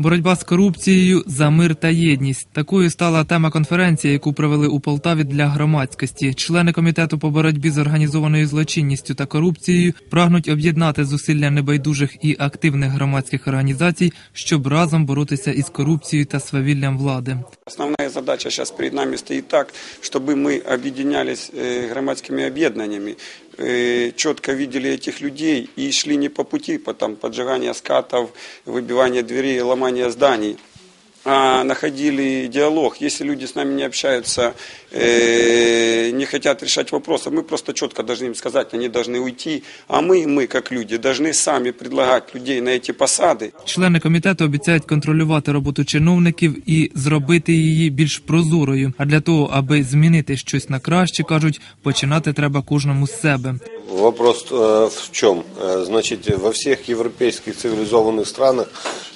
Боротьба з корупцією за мир та єдність. Такою стала тема конференції, яку провели у Полтаві для громадськості. Члени комітету по боротьбі з організованою злочинністю та корупцією прагнуть об'єднати зусилля небайдужих і активних громадських організацій, щоб разом боротися із корупцією та свавіллям влади. Основная задача сейчас перед нами стоит так, чтобы мы объединялись э, громадскими объединениями, э, Четко видели этих людей и шли не по пути по там, поджигания скатов, выбивания дверей, ломания зданий, а находили диалог. Если люди с нами не общаются, э, хотят решать вопросы, мы просто четко должны им сказать, они должны уйти, а мы, мы как люди, должны сами предлагать людей на эти посады. Члени комітету обіцяють контролювати роботу чиновників і зробити її більш прозорою. А для того, аби змінити щось на краще, кажуть, починати треба кожному з себе. Вопрос э, в чем? Э, Значит, во всех европейских цивилизованных странах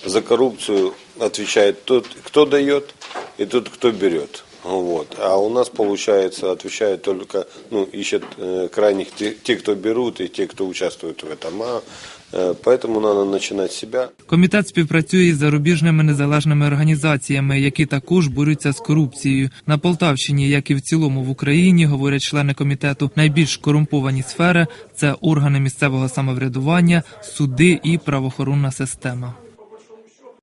за коррупцию отвечает тот, кто дает, и тот, кто берет. Вот. А у нас, получается, отвечают только, ну, ищут э, крайних те, те, кто берут, и те, кто участвуют в этом. А, э, поэтому надо начинать с себя. Комітет співпрацює з зарубіжними незалежними організаціями, які також борються з корупцією. На Полтавщині, як і в цілому в Україні, говорять члени комітету, найбільш корумповані сфери це органи місцевого самоврядування, суди і правоохоронна система.